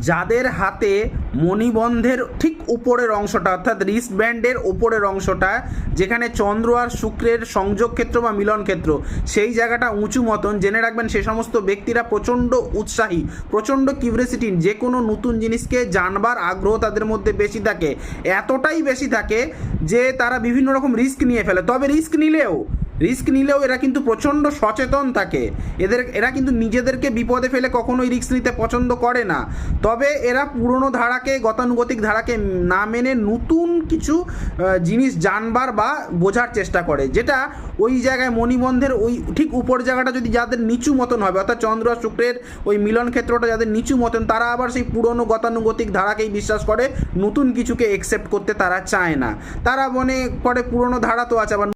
যাদের হাতে মণিবন্ধের ঠিক উপরের অংশটা, অর্থাৎ রিস্ট ব্যান্ডের উপরের অংশটা, যেখানে চন্দ্র আর শুক্রের সংযোগ ক্ষেত্র বা মিলন ক্ষেত্র, সেই জায়গাটা উঁচু মতন, জেনে রাখবেন সে সমস্ত ব্যক্তিরা প্রচণ্ড উৎসাহী, প্রচণ্ড কিউরিয়াসিটি যে কোনো নতুন জিনিসকে জানবার আগ্রহ তাদের মধ্যে বেশি থাকে। এতটাই বেশি থাকে যে তারা বিভিন্ন রকম রিস্ক নিয়ে ফেলে। তবে রিস্ক নিলেও রিস্ক নিলেও এরা কিন্তু প্রচণ্ড সচেতন থাকে। এদের, এরা কিন্তু নিজেদেরকে বিপদে ফেলে কখনোই রিস্ক নিতে পছন্দ করে না। তবে এরা পুরনো ধারাকে, গতানুগতিক ধারাকে না মেনে নতুন কিছু জিনিস জানবার বা বোঝার চেষ্টা করে। যেটা ওই জায়গায় মণিবন্ধের ওই ঠিক উপর জায়গাটা যদি যাদের নিচু মতন হবে, অর্থাৎ চন্দ্র শুক্রের ওই মিলন ক্ষেত্রটা যাদের নিচু মতন, তারা আবার সেই পুরনো গতানুগতিক ধারাকেই বিশ্বাস করে, নতুন কিছুকে একসেপ্ট করতে তারা চায় না। তারা মনে করে পুরনো ধারা তো আছে, আবার